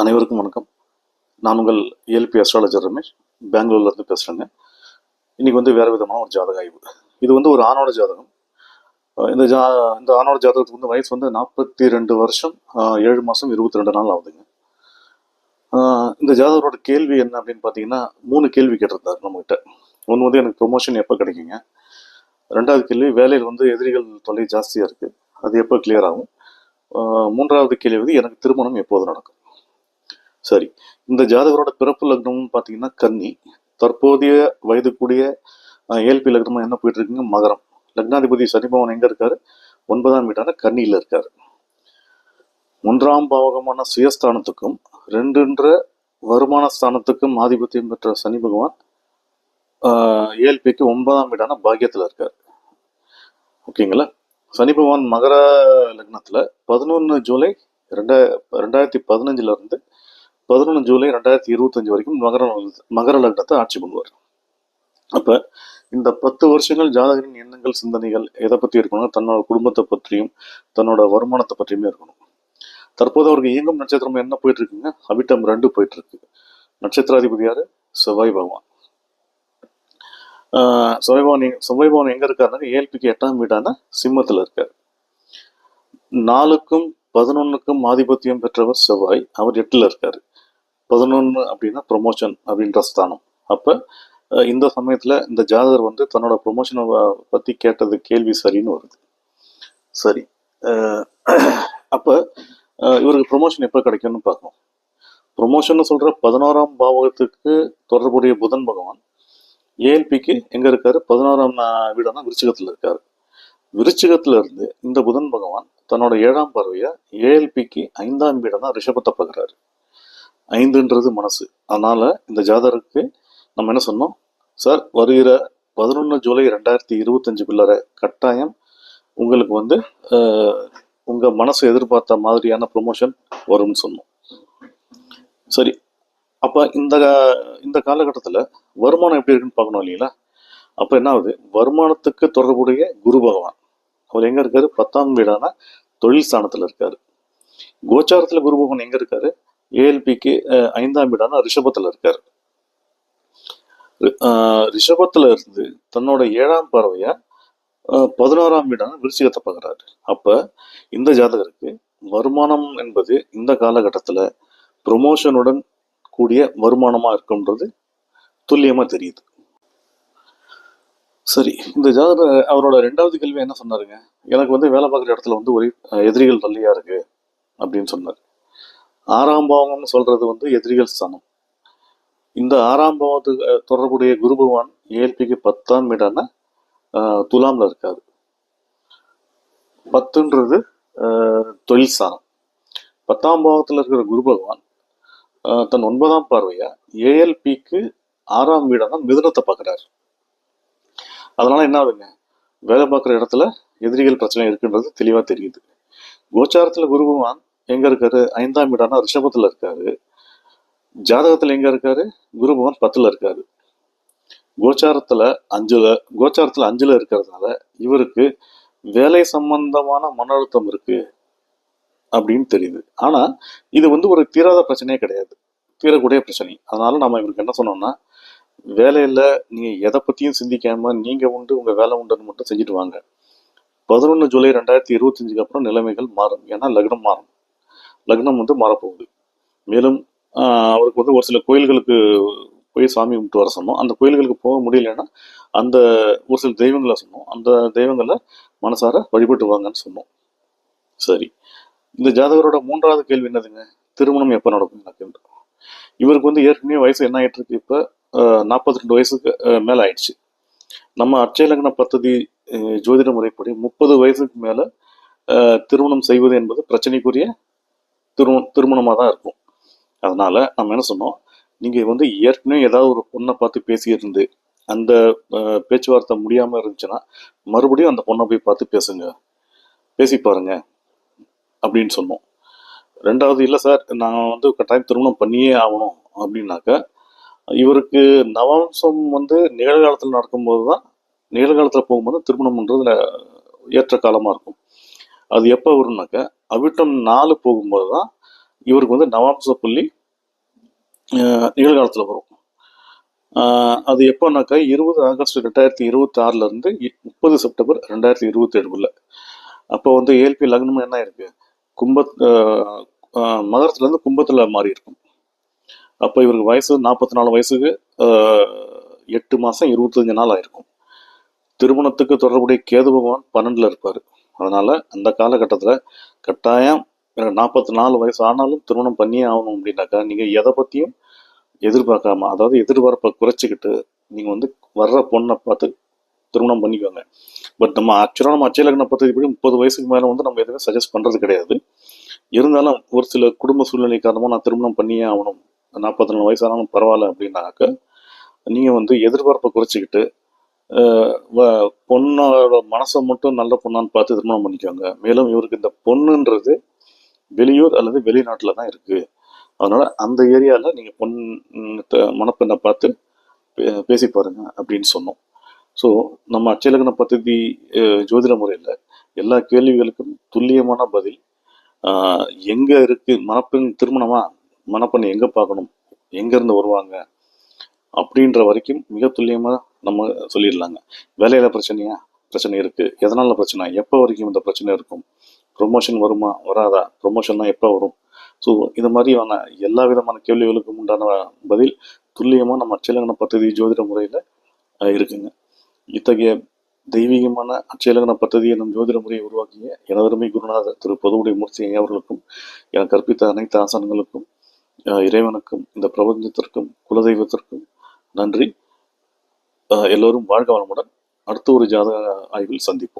அனைவருக்கும் வணக்கம். நான் உங்கள் ஏல்பி அஸ்ட்ராலஜர் ரமேஷ். பெங்களூர்லேருந்து பேசுகிறேங்க இன்னைக்கு வந்து வேறு விதமான ஒரு ஜாதக ஆய்வு. இது வந்து ஒரு ஆணோட ஜாதகம். இந்த ஜா இந்த ஆணோட ஜாதகத்துக்கு வந்து வயசு வந்து நாற்பத்தி ரெண்டு வருஷம் ஏழு மாதம் இருபத்தி ரெண்டு நாள் ஆகுதுங்க. இந்த ஜாதகரோட கேள்வி என்ன அப்படின்னு பார்த்தீங்கன்னா மூணு கேள்வி கேட்டிருந்தார் நம்மகிட்ட. ஒன்று வந்து எனக்கு ப்ரொமோஷன் எப்போ கிடைக்குங்க? ரெண்டாவது கேள்வி வேலையில் வந்து எதிரிகள் தொல்லை ஜாஸ்தியாக இருக்குது அது எப்போ கிளியர் ஆகும்? மூன்றாவது கேள்வி வந்து எனக்கு திருமணம் எப்போது நடக்கும்? சரி. இந்த ஜாதகரோட பிறப்பு லக்னம்னு பார்த்தீங்கன்னா கன்னி. தற்போதைய வயதுக்குடிய ஏல்பி லக்னமாக என்ன போயிட்டு இருக்குங்க மகரம். லக்னாதிபதி சனிபவன் எங்கே இருக்காரு? ஒன்பதாம் வீட்டான கன்னியில் இருக்காரு. மூன்றாம் பாவகமான சுயஸ்தானத்துக்கும் ரெண்டுன்ற வருமான ஸ்தானத்துக்கும் ஆதிபத்தியம் பெற்ற சனி பகவான் ஏஎல்பிக்கு ஒன்பதாம் வீடான பாக்கியத்தில் இருக்கார். ஓகேங்களா? சனி பகவான் மகர லக்னத்தில் பதினொன்று ஜூலை ரெண்டா ரெண்டாயிரத்தி பதினஞ்சுல இருந்து பதினொன்று ஜூலை ரெண்டாயிரத்தி இருபத்தஞ்சு வரைக்கும் மகர மகர லக்னத்தை ஆட்சி பண்ணுவார். அப்போ இந்த பத்து வருஷங்கள் ஜாதகரின் எண்ணங்கள் சிந்தனைகள் எதை பற்றி இருக்கணும் தன்னோட குடும்பத்தை பற்றியும் தன்னோட வருமானத்தை பற்றியுமே இருக்கணும். தற்போது அவருக்கு இயங்கும் நட்சத்திரம் என்ன போயிட்டு இருக்குங்க அபிட்டம் ரெண்டு போயிட்டு இருக்கு நட்சத்திராதிபதி யாரு? செவ்வாய் பகவான். செவ்வாய் பவான் செவ்வாய் பகவான் எங்க இருக்காருன்னா ஏழ்பிக்கு எட்டாம் வீடான சிம்மத்தில் இருக்காரு. நாலுக்கும் பதினொன்னுக்கும் ஆதிபத்தியம் பெற்றவர் செவ்வாய் அவர் எட்டில் இருக்காரு. பதினொன்று அப்படின்னா ப்ரொமோஷன் அப்படின்ற ஸ்தானம். அப்போ இந்த சமயத்தில் இந்த ஜாதகர் வந்து தன்னோட ப்ரொமோஷனை பற்றி கேட்டது கேள்வி சரின்னு வருது. சரி. அப்போ இவருக்கு ப்ரொமோஷன் எப்போ கிடைக்கும்னு பார்க்கணும். ப்ரொமோஷன் சொல்கிற பதினோராம் பாவகத்துக்கு தொடர்புடைய புதன் பகவான் ஏஎல்பிக்கு எங்கே இருக்காரு? பதினோராம் நா- வீடான விருச்சிகத்துல இருக்காரு. விருச்சிகத்துல இருந்து இந்த புதன் பகவான் தன்னோட ஏழாம் பார்வையை ஏஎல்பிக்கு ஐந்தாம் வீடான ரிஷபத்தை பார்க்குறாரு. ஐந்துன்றது மனசு. அதனால் இந்த ஜாதகருக்கு நம்ம என்ன சொன்னோம்? சார் வருகிற பதினொன்று ஜூலை ரெண்டாயிரத்தி இருபத்தஞ்சுக்குள்ளார கட்டாயம் உங்களுக்கு வந்து உங்கள் மனசு எதிர்பார்த்த மாதிரியான ப்ரொமோஷன் வரும்னு சொன்னோம். சரி. அப்போ இந்த இந்த காலகட்டத்தில் வருமானம் எப்படி இருக்குன்னு பார்க்கணும் இல்லைங்களா? அப்போ என்ன ஆகுது? வருமானத்துக்கு தொடர்புடைய குரு பகவான். அவர் எங்கே இருக்காரு? பத்தாம் வீடான தொழில் ஸ்தானத்தில் இருக்காரு. கோச்சாரத்தில் குரு பகவான் எங்கே இருக்காரு? ஏஎல்பிக்கு ஐந்தாம் வீடான ரிஷபத்தில் இருக்கார். ரிஷபத்தில் இருந்து தன்னோட ஏழாம் பார்வையா பதினோராம் வீடான விருச்சிகத்தை பார்க்குறாரு. அப்போ இந்த ஜாதகருக்கு வருமானம் என்பது இந்த காலகட்டத்தில் ப்ரொமோஷனுடன் கூடிய வருமானமாக இருக்கும்ன்றது துல்லியமாக தெரியுது. சரி இந்த ஜாதகர் அவரோட ரெண்டாவது கேள்வி என்ன சொன்னாருங்க? எனக்கு வந்து வேலை பார்க்குற இடத்துல வந்து ஒரே எதிரிகள் தள்ளியாக இருக்குது அப்படின்னு சொன்னார். ஆறாம் பாவம்னு சொல்றது வந்து எதிரிகள் ஸ்தானம் இந்த ஆறாம் பாவத்துக்கு தொடர்புடைய குரு பகவான் ஏஎல்பிக்கு பத்தாம் வீடான துலாமில் இருக்காது பத்துன்றது தொழில் ஸ்தானம் பத்தாம் பாவத்தில் இருக்கிற குரு பகவான் தன் ஒன்பதாம் பார்வையா ஏஎல்பிக்கு ஆறாம் வீடான மிதுனத்தை பார்க்குறாரு. அதனால என்ன ஆகுதுங்க? வேலை பார்க்குற இடத்துல எதிரிகள் பிரச்சனை இருக்குன்றது தெளிவாக தெரியுது. கோச்சாரத்துல குரு பகவான் எங்க இருக்காரு ஐந்தாம் வீடானா ரிஷபத்துல இருக்காரு. ஜாதகத்துல எங்க இருக்காரு குரு பகவான் பத்துல இருக்காரு. கோச்சாரத்துல அஞ்சுல கோச்சாரத்துல அஞ்சுல இருக்கிறதுனால இவருக்கு வேலை சம்பந்தமான மன அழுத்தம் இருக்கு அப்படின்னு தெரியுது. ஆனா இது வந்து ஒரு தீராத பிரச்சனையே கிடையாது. தீரக்கூடிய பிரச்சனை. அதனால நம்ம இவருக்கு என்ன சொன்னோம்னா வேலையில நீங்க எதை பத்தியும் சிந்திக்காம நீங்க உண்டு உங்க வேலை உண்டுன்னு மட்டும் செஞ்சுட்டு வாங்க. பதினொன்று ஜூலை ரெண்டாயிரத்தி இருபத்தஞ்சுக்கு அப்புறம் நிலைமைகள் மாறும். ஏன்னா லக்னம் மாறும். லக்னம் வந்து மாறப்போகுது. மேலும் அவருக்கு வந்து ஒரு சில கோயில்களுக்கு போய் சாமி கும்பிட்டு வர சொன்னோம். அந்த கோயில்களுக்கு போக முடியலன்னா அந்த ஒரு சில தெய்வங்களை சொன்னோம். அந்த தெய்வங்களை மனசார வழிபட்டு வாங்கன்னு சொன்னோம். சரி. இந்த ஜாதகரோட மூன்றாவது கேள்வி என்னதுங்க? திருமணம் எப்போ நடக்கும் எனக்கு இவருக்கு வந்து ஏற்கனவே வயசு என்ன ஆகிட்டு இருக்கு இப்போ? நாற்பத்தி ரெண்டு வயசுக்கு மேலே ஆயிடுச்சு. நம்ம அட்சய லக்ன ஜோதிட முறைப்படி முப்பது வயசுக்கு மேலே திருமணம் செய்வது என்பது பிரச்சனைக்குரிய திருமணம் திருமணமாக தான் இருக்கும். அதனால் நம்ம என்ன சொன்னோம்? நீங்கள் வந்து ஏற்கனவே ஏதாவது ஒரு பொண்ணை பார்த்து பேசியிருந்து அந்த பேச்சுவார்த்தை முடியாமல் இருந்துச்சுன்னா மறுபடியும் அந்த பொண்ணை போய் பார்த்து பேசுங்க. பேசி பாருங்க. அப்படின்னு சொன்னோம். ரெண்டாவது இல்லை சார் நான் வந்து கட்டாயம் திருமணம் பண்ணியே ஆகணும். அப்படின்னாக்க இவருக்கு நவம்சம் வந்து நிகழ்காலத்தில் நடக்கும்போது தான் நிகழ்காலத்தில் போகும்போது திருமணம்ன்றது ஏற்ற காலமாக இருக்கும். அது எப்போ வரும்னாக்க அவிட்டம் நாலு போகும்போது தான் இவருக்கு வந்து நவாம்ச புள்ளி நிகழ்காலத்தில் வரும். அது எப்போனாக்கா இருபது ஆகஸ்ட் ரெண்டாயிரத்தி இருபத்தி ஆறுலேருந்து முப்பது செப்டம்பர் ரெண்டாயிரத்தி இருபத்தி ஏழுல அப்போ வந்து ஏல்பி லக்னம் என்ன இருக்கு கும்ப மதுரத்துலேருந்து மகரத்துலேருந்து கும்பத்தில் மாறி இருக்கும் அப்போ இவருக்கு வயசு நாற்பத்தி நாலு வயசுக்கு எட்டு மாதம் இருபத்தஞ்சு நாள் ஆயிருக்கும். திருமணத்துக்கு தொடர்புடைய கேது பகவான் பன்னெண்டில் இருப்பார். அதனால் அந்த காலகட்டத்தில் கட்டாயம் எனக்கு நாற்பத்தி நாலு வயசு ஆனாலும் திருமணம் பண்ணியே ஆகணும் அப்படின்னாக்கா நீங்கள் எதை பற்றியும் எதிர்பார்க்காம அதாவது எதிர்பார்ப்பை குறைச்சிக்கிட்டு நீங்கள் வந்து வர்ற பொண்ணை பார்த்து திருமணம் பண்ணிக்கோங்க. பட் நம்ம ஆக்சுவலாக நம்ம அச்சலக்கண பத்தி படி முப்பது வயசுக்கு மேலே வந்து நம்ம எதுவுமே சஜஸ்ட் பண்ணுறது கிடையாது. இருந்தாலும் ஒரு சில குடும்ப சூழ்நிலை காரணமாக நான் திருமணம் பண்ணியே ஆகணும். நாற்பத்தி நாலு வயசானாலும் பரவாயில்ல அப்படின்னாக்க நீங்கள் வந்து எதிர்பார்ப்பை குறைச்சிக்கிட்டு பொண்ணோட மனசை மட்டும் நல்ல பொண்ணான்னு பார்த்து திருமணம் பண்ணிக்கோங்க மேலும் இவருக்கு இந்த பொண்ணுன்றது வெளியூர் அல்லது வெளிநாட்டில் தான் இருக்குது அதனால் அந்த ஏரியாவில் நீங்கள் பொண் த- மணப்பெண்ணை பார்த்து பே- பேசி பாருங்க அப்படின்னு சொன்னோம். ஸோ நம்ம அச்சலக்கண பദ്ധதி ஜோதிட முறையில் எல்லா கேள்விகளுக்கும் துல்லியமான பதில் எங்கே இருக்குது மணப்பெண் திருமணமா மணப்பெண் எங்கே பார்க்கணும் எங்கேருந்து வருவாங்க அப்படின்ற வரைக்கும் மிக துல்லியமாக நம்ம சொல்லிடலாங்க. வேலையில் பிரச்சனையா? பிரச்சனை இருக்குது எதனால் பிரச்சனை? எப்போ வரைக்கும் இந்த பிரச்சனை இருக்கும்? ப்ரொமோஷன் வருமா? வராதா? ப்ரொமோஷன்னா எப்போ வரும்? ஸோ இது மாதிரியான எல்லா விதமான கேள்விகளுக்கும் உண்டான பதில் துல்லியமாக நம்ம அச்சலகன பദ്ധதி ஜோதிட முறையில் இருக்குங்க. இத்தகைய தெய்வீகமான அச்சலகன பத்ததியை நம் ஜோதிட முறையை உருவாக்கிய எனதருமை குருநாதர் திரு பொதுவுடைய மூர்த்தி அவர்களுக்கும் என கற்பித்த அனைத்து ஆசனங்களுக்கும் இறைவனுக்கும் இந்த பிரபஞ்சத்திற்கும் குலதெய்வத்திற்கும் நன்றி. எல்லோரும் வாழ்க வளமுடன். அடுத்த ஒரு ஜாதக ஆய்வில் சந்திப்போம்.